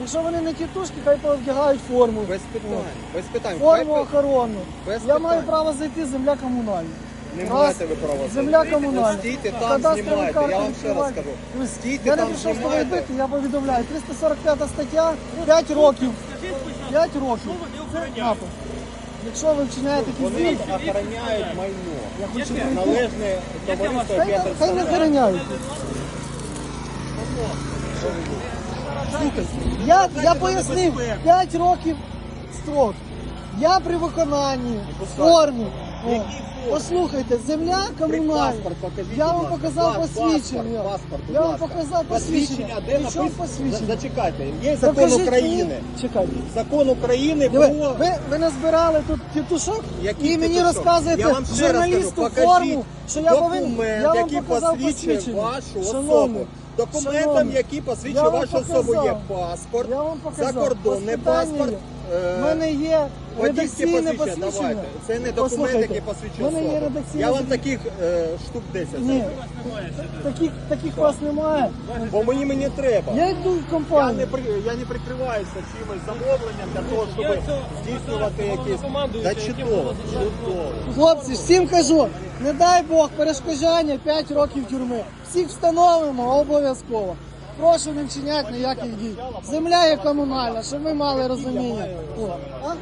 Якщо вони не тітушки, хай повдягають форму. Без питань, без питань. Форму Хай охоронну. Без Я питань. маю право зайти, земля комунальна. Не Раз, маєте ви права зайти. Земля комунальна. Стійте там, Кадастрові знімайте. карти Я вам ще раз відкривайте. скажу. Дивись, Стійте Я не там, прийшов з тобою знімайте. бити, я повідомляю. 345 стаття, 5 років. 5 років. Це напад. Якщо ви вчиняєте якісь Вони дії, охороняють майно. я хочу прийти. Належне товариство Хай, П'ятер хай не охороняють. Слухай, я, я пояснив, 5 років строк. Я при виконанні в формі. О, Послухайте, земля комунальна. Я вам показав посвідчення. Паспорт, Я вам показав посвідчення. де написано? посвідчення? Зачекайте, є закон Покажіть України. мені- Чекайте. Закон України Диви, про... ви, ви назбирали тут тітушок Який і мені тітушок? розказуєте Я вам ще раз журналісту кажу, покажіть форму, що я повинен. документ, Я вам який показав посвідчує посвідчення. вашу Шановний, особу. Документом, шановний, який я посвідчує вам вашу показав. особу, є паспорт, Я вам показав. закордонний Питання паспорт. є. Е, У мене є Водійське редакційне посвідчення, посвідчення. давайте. Це не документ, Послухайте, який посвідчує в мене є особу. редакційне Я вам таких е, штук 10 Ні, зроблю. таких, таких вас немає. Бо мені мені треба. Я йду в Я не, компанію. при, я не прикриваюся чимось замовленням для того, щоб здійснювати якісь... Да чудово, чудово. Хлопці, всім кажу, не дай Бог, перешкоджання 5 років тюрми. Всіх встановимо обов'язково. Прошу не вчиняти ніяких дій. Земля є комунальна, щоб ми мали розуміння. А?